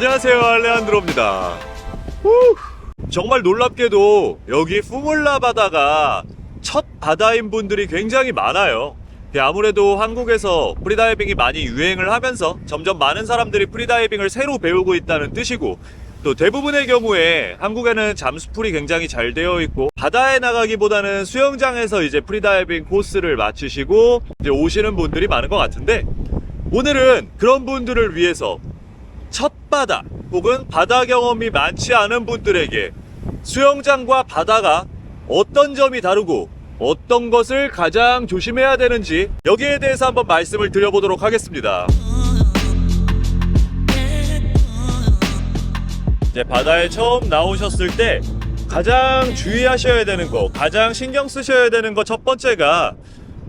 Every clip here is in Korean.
안녕하세요 알레한드로입니다. 후, 정말 놀랍게도 여기 푸물라 바다가 첫 바다인 분들이 굉장히 많아요. 아무래도 한국에서 프리다이빙이 많이 유행을 하면서 점점 많은 사람들이 프리다이빙을 새로 배우고 있다는 뜻이고 또 대부분의 경우에 한국에는 잠수풀이 굉장히 잘 되어 있고 바다에 나가기보다는 수영장에서 이제 프리다이빙 코스를 마치시고 이제 오시는 분들이 많은 것 같은데 오늘은 그런 분들을 위해서 첫 바다 혹은 바다 경험이 많지 않은 분들에게 수영장과 바다가 어떤 점이 다르고 어떤 것을 가장 조심해야 되는지 여기에 대해서 한번 말씀을 드려보도록 하겠습니다. 이제 바다에 처음 나오셨을 때 가장 주의하셔야 되는 거, 가장 신경 쓰셔야 되는 거 첫 번째가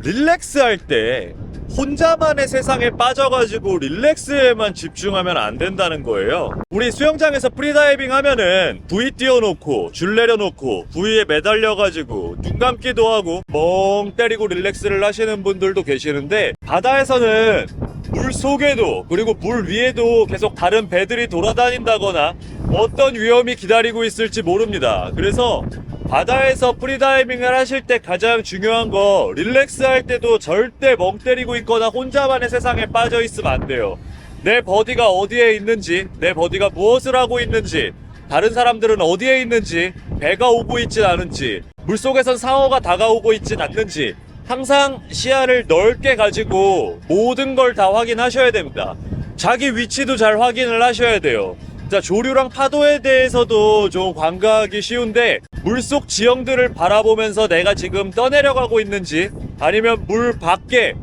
릴렉스 할 때 혼자만의 세상에 빠져가지고 릴렉스에만 집중하면 안 된다는 거예요. 우리 수영장에서 프리다이빙 하면은 부위 띄워놓고 줄 내려놓고 부위에 매달려가지고 눈 감기도 하고 멍 때리고 릴렉스를 하시는 분들도 계시는데 바다에서는 물 속에도 그리고 물 위에도 계속 다른 배들이 돌아다닌다거나 어떤 위험이 기다리고 있을지 모릅니다. 그래서 바다에서 프리다이빙을 하실 때 가장 중요한 거 릴렉스 할 때도 절대 멍 때리고 있거나 혼자만의 세상에 빠져 있으면 안 돼요. 내 버디가 어디에 있는지, 내 버디가 무엇을 하고 있는지, 다른 사람들은 어디에 있는지, 배가 오고 있진 않은지, 물속에선 상어가 다가오고 있진 않는지, 항상 시야를 넓게 가지고 모든 걸 다 확인하셔야 됩니다. 자기 위치도 잘 확인을 하셔야 돼요. 자, 조류랑 파도에 대해서도 좀 관가하기 쉬운데 물속 지형들을 바라보면서 내가 지금 떠내려가고 있는지 아니면 물 밖에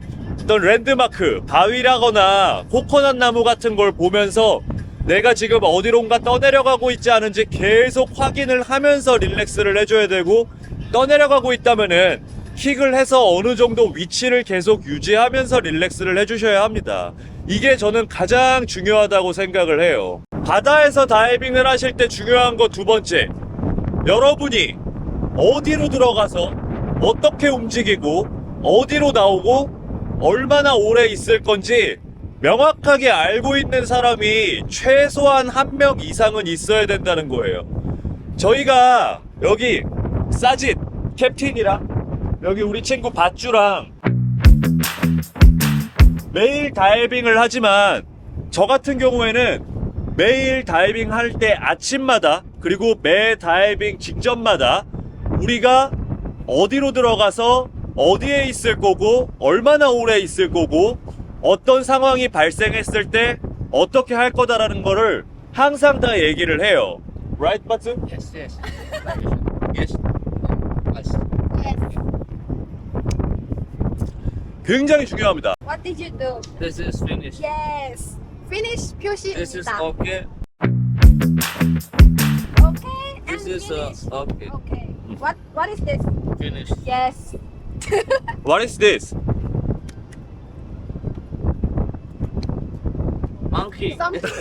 어떤 랜드마크, 바위라거나 코코넛 나무 같은 걸 보면서 내가 지금 어디론가 떠내려가고 있지 않은지 계속 확인을 하면서 릴렉스를 해줘야 되고 떠내려가고 있다면은 킥을 해서 어느 정도 위치를 계속 유지하면서 릴렉스를 해주셔야 합니다. 이게 저는 가장 중요하다고 생각을 해요. 바다에서 다이빙을 하실 때 중요한 거 두 번째. 여러분이 어디로 들어가서 어떻게 움직이고 어디로 나오고 얼마나 오래 있을 건지 명확하게 알고 있는 사람이 최소한 한 명 이상은 있어야 된다는 거예요. 저희가 여기 싸짓 캡틴이랑 여기 우리 친구 밧주랑 매일 다이빙을 하지만 저 같은 경우에는 매일 다이빙 할 때 아침마다 그리고 매 다이빙 직전마다 우리가 어디로 들어가서 어디에 있을 거고 얼마나 오래 있을 거고 어떤 상황이 발생했을 때 어떻게 할 거다라는 거를 항상 다 얘기를 해요. Right, 버츠? Yes, yes. yes. 굉장히 중요합니다. What did you do? This is finished. Yes. Finish This is 표시입니다. okay. Okay. This and is uh, finish. okay. Okay. What What is this? Finished. Yes. What is this? Monkey. Something.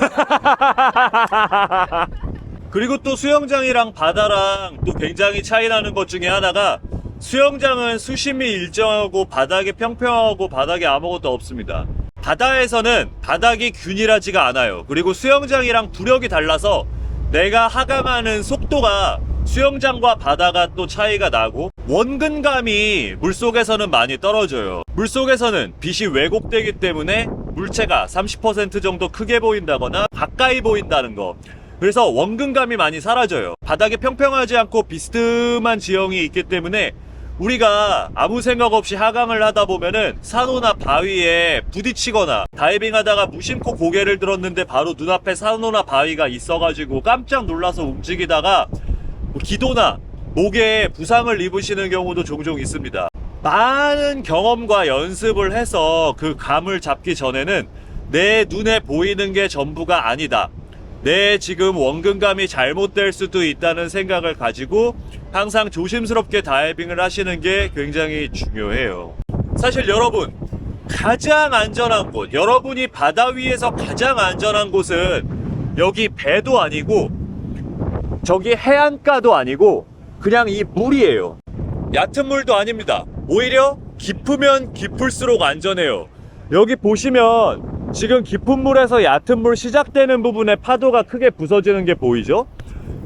그리고 또 수영장이랑 바다랑 또 굉장히 차이 나는 것 중에 하나가 수영장은 수심이 일정하고 바닥이 평평하고 바닥에 아무것도 없습니다. 바다에서는 바닥이 균일하지가 않아요. 그리고 수영장이랑 부력이 달라서 내가 하강하는 속도가 수영장과 바다가 또 차이가 나고 원근감이 물속에서는 많이 떨어져요. 물속에서는 빛이 왜곡되기 때문에 물체가 30% 정도 크게 보인다거나 가까이 보인다는 거. 그래서 원근감이 많이 사라져요. 바닥이 평평하지 않고 비스듬한 지형이 있기 때문에 우리가 아무 생각 없이 하강을 하다 보면은 산호나 바위에 부딪히거나 다이빙 하다가 무심코 고개를 들었는데 바로 눈앞에 산호나 바위가 있어가지고 깜짝 놀라서 움직이다가 뭐 기도나 목에 부상을 입으시는 경우도 종종 있습니다. 많은 경험과 연습을 해서 그 감을 잡기 전에는 내 눈에 보이는 게 전부가 아니다. 내 지금 원근감이 잘못될 수도 있다는 생각을 가지고 항상 조심스럽게 다이빙을 하시는 게 굉장히 중요해요. 사실 여러분, 가장 안전한 곳, 여러분이 바다 위에서 가장 안전한 곳은 여기 배도 아니고 저기 해안가도 아니고 그냥 이 물이에요. 얕은 물도 아닙니다. 오히려 깊으면 깊을수록 안전해요. 여기 보시면 지금 깊은 물에서 얕은 물 시작되는 부분에 파도가 크게 부서지는 게 보이죠?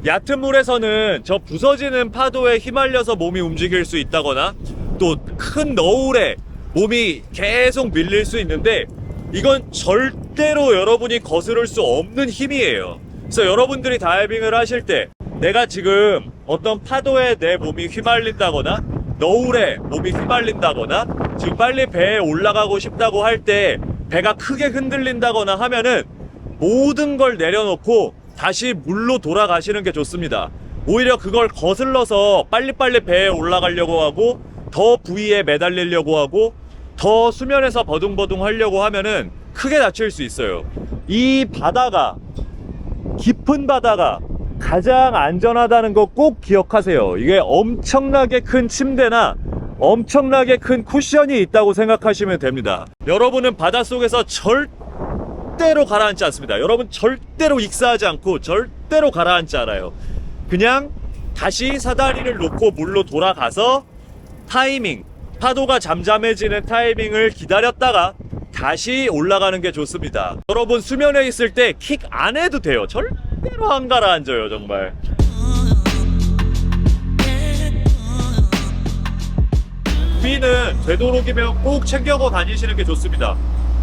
얕은 물에서는 저 부서지는 파도에 휘말려서 몸이 움직일 수 있다거나 또 큰 너울에 몸이 계속 밀릴 수 있는데 이건 절대로 여러분이 거스를 수 없는 힘이에요. 그래서 여러분들이 다이빙을 하실 때 내가 지금 어떤 파도에 내 몸이 휘말린다거나 너울에 몸이 휘말린다거나 지금 빨리 배에 올라가고 싶다고 할 때 배가 크게 흔들린다거나 하면은 모든 걸 내려놓고 다시 물로 돌아가시는 게 좋습니다. 오히려 그걸 거슬러서 빨리빨리 배에 올라가려고 하고 더 부위에 매달리려고 하고 더 수면에서 버둥버둥 하려고 하면은 크게 다칠 수 있어요. 이 바다가 깊은 바다가 가장 안전하다는 거 꼭 기억하세요. 이게 엄청나게 큰 침대나 엄청나게 큰 쿠션이 있다고 생각하시면 됩니다. 여러분은 바닷속에서 절대 로 가라앉지 않습니다. 여러분 절대로 익사하지 않고 절대로 가라앉지 않아요. 그냥 다시 사다리를 놓고 물로 돌아가서 타이밍, 파도가 잠잠해지는 타이밍을 기다렸다가 다시 올라가는 게 좋습니다. 여러분 수면에 있을 때 킥 안 해도 돼요. 절대로 안 가라앉아요, 정말. 비는 되도록이면 꼭 챙겨고 다니시는 게 좋습니다.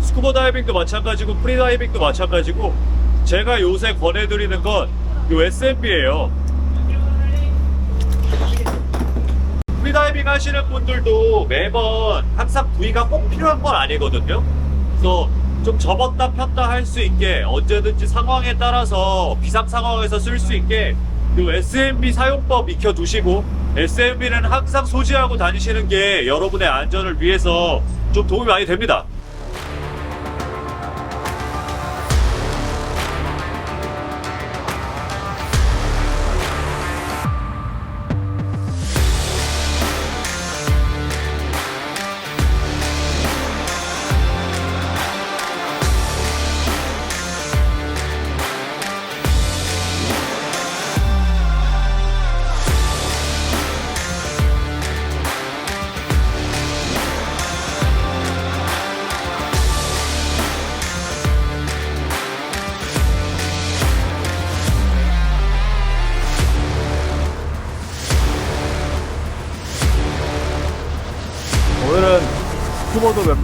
스쿠버 다이빙도 마찬가지고 프리다이빙도 마찬가지고 제가 요새 권해드리는 건 요 SMB예요. 프리다이빙 하시는 분들도 매번 항상 부위가 꼭 필요한 건 아니거든요. 그래서 좀 접었다 폈다 할 수 있게 언제든지 상황에 따라서 비상 상황에서 쓸 수 있게 요 SMB 사용법 익혀 두시고 SMB는 항상 소지하고 다니시는 게 여러분의 안전을 위해서 좀 도움이 많이 됩니다.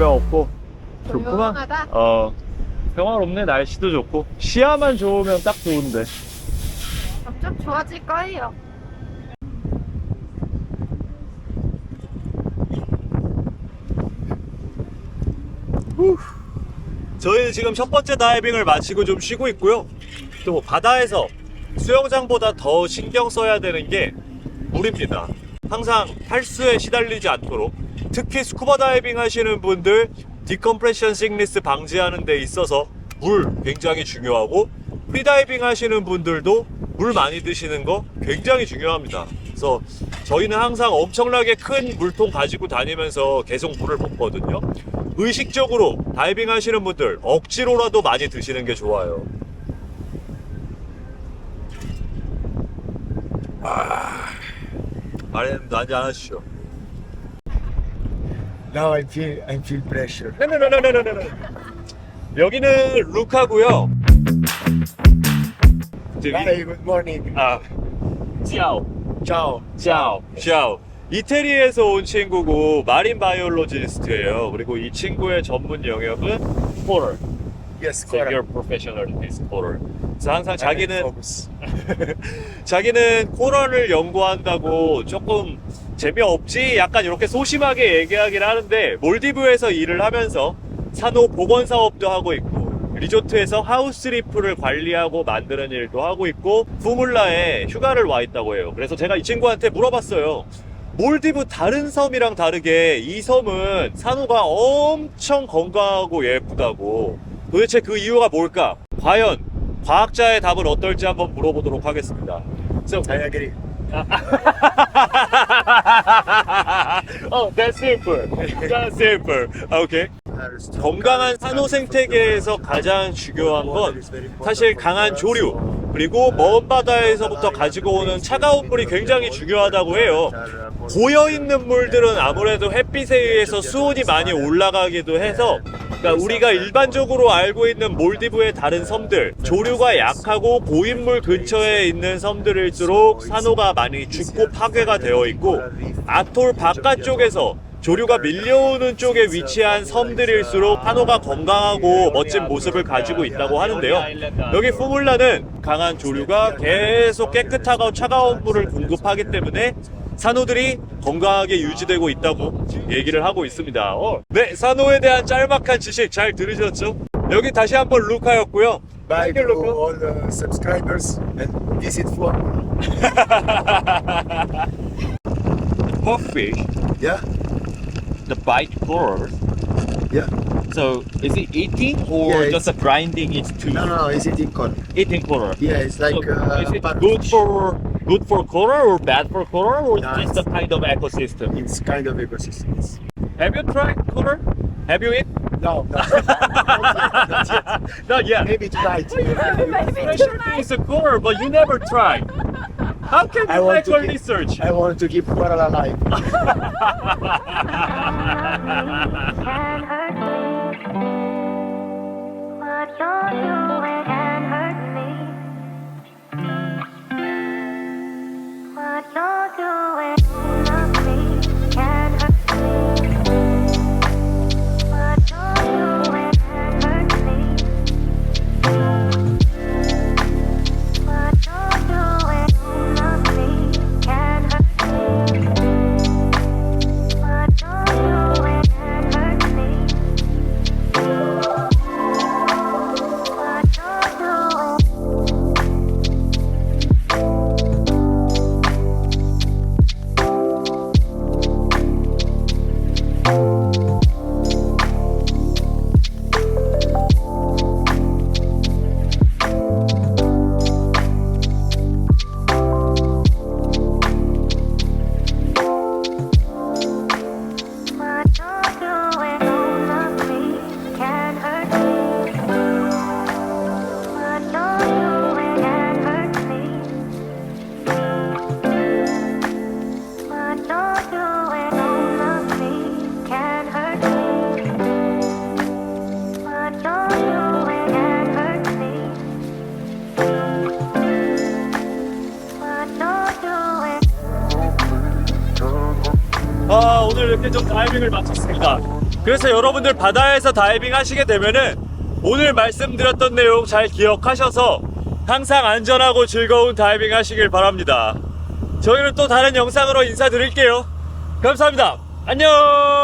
명 없고 좋구만. 조용하다. 어 평화롭네 날씨도 좋고 시야만 좋으면 딱 좋은데. 점점 좋아질 거예요. 저희는 지금 첫 번째 다이빙을 마치고 좀 쉬고 있고요. 또뭐 바다에서 수영장보다 더 신경 써야 되는 게 물입니다. 항상 탈수에 시달리지 않도록 특히 스쿠버 다이빙 하시는 분들 디컴프레션 식니스 방지하는 데 있어서 물 굉장히 중요하고 프리다이빙 하시는 분들도 물 많이 드시는 거 굉장히 중요합니다. 그래서 저희는 항상 엄청나게 큰 물통 가지고 다니면서 계속 물을 붓거든요. 의식적으로 다이빙 하시는 분들 억지로라도 많이 드시는 게 좋아요. 아, 말했는데 한잔 하시죠. Now I feel I feel pressure. 네네네네네네. 여기는 루카고요. Hi, good morning. 아, 찌아오. Ciao. 샤오. 샤오. 이태리에서 온 친구고 마린 바이올로지스트예요. 그리고 이 친구의 전문 영역은 코럴. Yes, So you're correct. professional in this 코럴. 그래서 항상 자기는. 자기는 코럴을 연구한다고 조금 재미없지 약간 이렇게 소심하게 얘기하긴 하는데 몰디브에서 일을 하면서 산호 복원 사업도 하고 있고 리조트에서 하우스리프를 관리하고 만드는 일도 하고 있고 푸물라에 휴가를 와 있다고 해요. 그래서 제가 이 친구한테 물어봤어요. 몰디브 다른 섬이랑 다르게 이 섬은 산호가 엄청 건강하고 예쁘다고 도대체 그 이유가 뭘까? 과연 과학자의 답은 어떨지 한번 물어보도록 하겠습니다. So, I agree. oh, that's simple. That's simple. Okay. 건강한 산호 생태계에서 가장 중요한 건 사실 강한 조류 그리고 먼 바다에서부터 가지고 오는 차가운 물이 굉장히 중요하다고 해요. 고여 있는 물들은 아무래도 햇빛에 의해서 수온이 많이 올라가기도 해서 그러니까 우리가 일반적으로 알고 있는 몰디브의 다른 섬들 조류가 약하고 고인물 근처에 있는 섬들일수록 산호가 많이 죽고 파괴가 되어 있고 아톨 바깥쪽에서 조류가 밀려오는 쪽에 위치한 섬들일수록 산호가 건강하고 멋진 모습을 가지고 있다고 하는데요. 여기 포물라는 강한 조류가 계속 깨끗하고 차가운 물을 공급하기 때문에 산호들이 건강하게 유지되고 있다고 얘기를 하고 있습니다. 어, 네, 산호에 대한 짤막한 지식 잘 들으셨죠? 여기 다시 한번 루카였고요. Bye Thank you, Luca. all the subscribers and visit Formula. Hawkfish, Yeah, the bite color. yeah. So is it eating or Yeah, just a grinding it to No, no, no. Is it in color? eating color? Yeah, it's like So, uh, is it parrot good for good for coral or bad for coral or No, just a kind of ecosystem? It's kind of ecosystem. It's- Have you tried coral? Have you eaten? No, no. Not yet. Not yet. Maybe tonight. Special things a coral, but you never tried. How can I you want make to a research? I want to keep coral alive. 좀 다이빙을 마쳤습니다. 그래서 여러분들 바다에서 다이빙 하시게 되면은 오늘 말씀드렸던 내용 잘 기억하셔서 항상 안전하고 즐거운 다이빙 하시길 바랍니다. 저희는 또 다른 영상으로 인사드릴게요. 감사합니다. 안녕!